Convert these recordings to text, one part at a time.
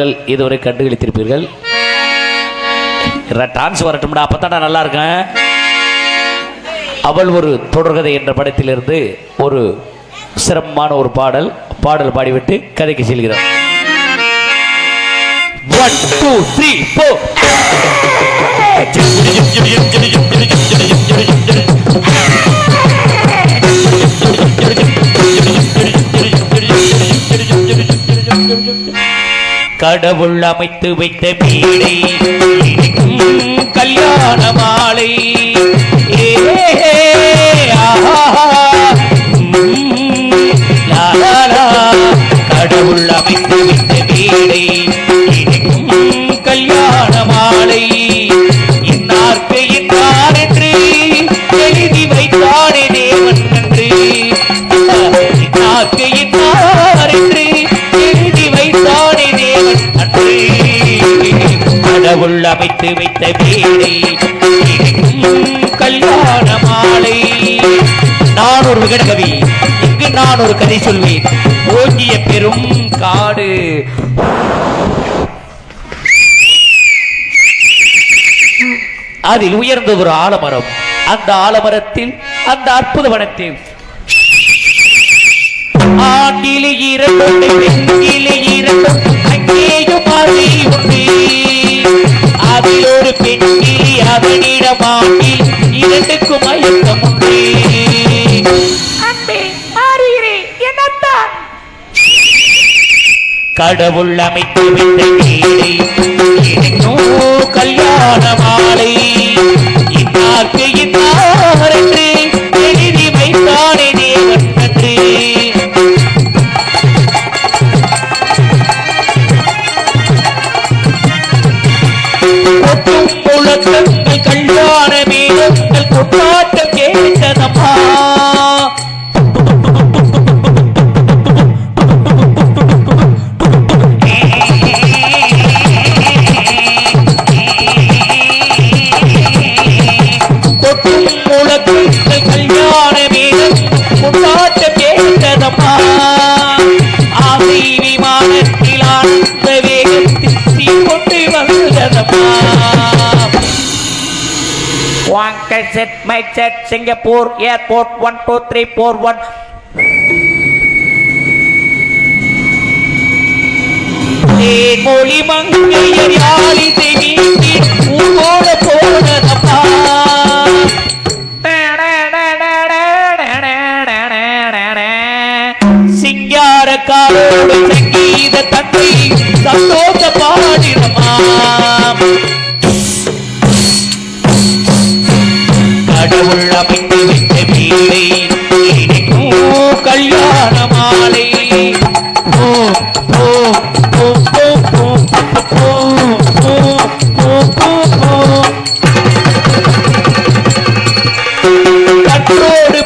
நீங்கள் இதுவரை கண்டுகளித்திருப்பீர்கள். டான்ஸ் வரட்டும்டா அப்பத்தாடா நல்லா இருக்கேன் அவள் ஒரு தொடர்கதை என்ற படத்திலிருந்து ஒரு சிரமமான ஒரு பாடல் பாடல் பாடிவிட்டு கதைக்கு செல்கிறோம். ஒன் டூ த்ரீ ஃபோர் கடவுள் அமைத்து வைத்த பீடை கல்யாண மாலை கடவுள் அமைத்து வைத்த பீடை கடவுள் அமைத்து வைத்த வீடை கல்யாண மாலை. நான் ஒரு விகடகவி இங்கு நான் ஒரு கதை சொல்வேன். ஓங்கிய பெரும் காடு. அதில் உயர்ந்த ஒரு ஆலமரம். அந்த ஆலமரத்தில் அந்த அற்புத வனத்தில். ஆண்டிலே இரண்டு பெண்ணிலே நேரமாகி இரண்டுக்கும் மயக்கமுண்டே கடவுள் அமைத்து விட்ட கல்யாண மாலை. பாட்டு கேட்டதப்பா. ஆசை விமானத்திலான வேகத்தில் தீ கொண்டு வந்ததப்பா. One cassette, my set, Singapore, airport, one, two, three, four, one. Thenmozhi மங்கையர் யாழிசை வீசி ஊர்வோட போனதப்பா சிங்காரக்காரோடு சங்கீத தந்தை சந்தோஷ பாடினமா கடவுள் அமைத்து வைத்த வீடை இனிக்கும் கல்யாண மாலை.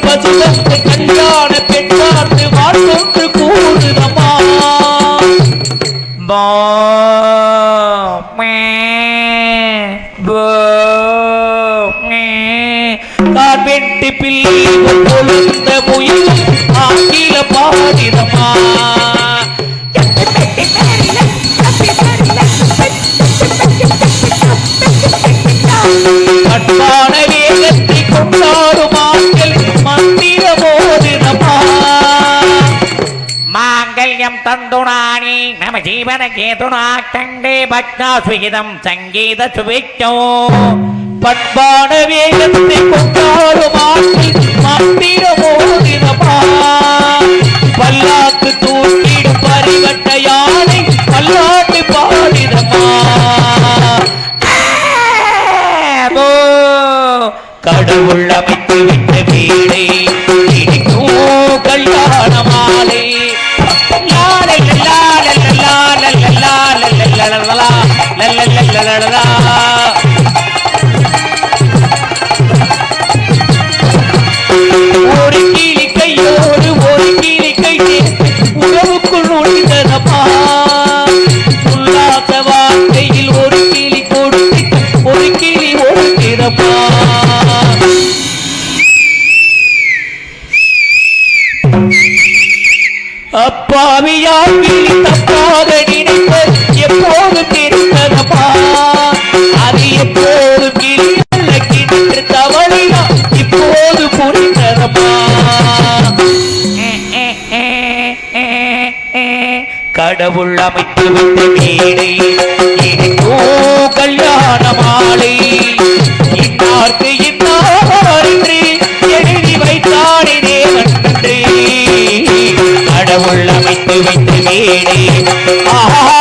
பசுவத்தை கல்யாண கூறுதமா வீட்டு பிள்ளை பொழுந்த புயல் ஆங்கில பாடிதமா கட்டான வேகத்தை கொண்டாடும் ஆண்கள் மந்திர போதிதமா ஜீவன கேதுனா கண்டே பத்னா சுகிதம் சங்கீத சுபிச்சோ பண்பான வேகத்தை கொண்டாடும் ஆண்கள் மந்திர போதிதமா பல்லாக்கு தூக்கிடும் பரிவட்ட யானை பல்லாட்டு பாடிதமா கடவுள் அமைத்து விட்ட வீடை கல்யாண மாலை ஒரு செய்தப்பா அப்பாவியாக்கி தப்பாக நினைத்த எப்போதும் கிடைத்ததப்பா அது எப்போதும் கிடைத்த கிணற்று தவறையா இப்போது புரிந்ததப்பா. கடவுள் அமைத்து விட்ட மேடையில் ஆஹா